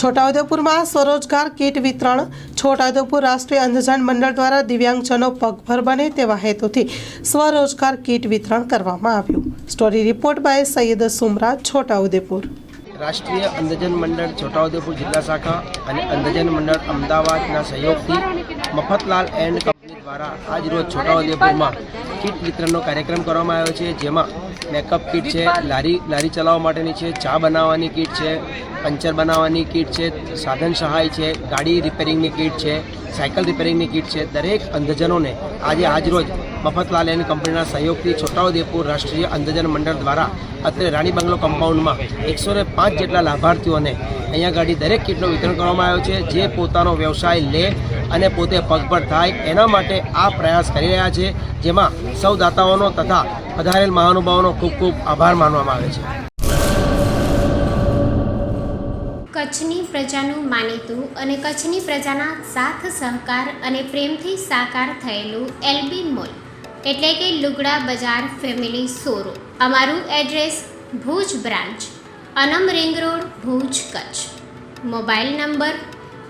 છોટાઉદેપુરમાં સ્વરોજગાર કીટ વિતરણ, છોટાઉદેપુર રાષ્ટ્રીય અંધજન મંડળ દ્વારા દિવ્યાંગજનો પગભર બને તેવા હેતુથી સ્વરોજગાર કીટ વિતરણ કરવામાં આવ્યું. Story report by Saiyad Sumra Chhotaudepur. રાષ્ટ્રીય અંધજન મંડળ, છોટાઉદેપુર જિલ્લા શાખા અને અંધજન મંડળ અમદાવાદના સહયોગથી મફતલાલ એન્ડ દ્વારા આજ રોજ છોટાઉદેપુરમાં કીટ વિતરણનો કાર્યક્રમ કરવામાં આવ્યો છે, જેમાં મેકઅપ કીટ છે, લારી લારી ચલાવવા માટેની છે, ચા બનાવવાની કીટ છે, પંચર બનાવવાની કીટ છે, સાધન સહાય છે, ગાડી રિપેરિંગની કીટ છે સાયકલ રિપેરિંગની કીટ છે. દરેક અંધજનોને આજે આજરોજ મફતલાલ એન્ડ કંપનીના સહયોગથી છોટાઉદેપુર રાષ્ટ્રીય અંધજન મંડળ દ્વારા અત્રે રાણી બંગલો કમ્પાઉન્ડમાં એકસો ને પાંચ જેટલા લાભાર્થીઓને અહીંયા ગાડી દરેક કીટનું વિતરણ કરવામાં આવ્યો છે. જે પોતાનો વ્યવસાય લે અને પોતે પગભર થાય એના માટે આ પ્રયાસ કરી રહ્યા છે, જેમાં સૌ દાતાઓનો તથા પધારેલ મહાનુભાવોનો ખૂબ ખૂબ આભાર માનવામાં આવે છે. કચ્છની પ્રજાનું માનીતું અને કચ્છની પ્રજાના સાથ, સહકાર અને પ્રેમથી સાકાર થયેલું એલબી મોલ, એટલે કે લુગડા બજાર ફેમિલી સોરો અમારું address Bhuj branch, Anam ring road, Bhuj Kutch. Mobile number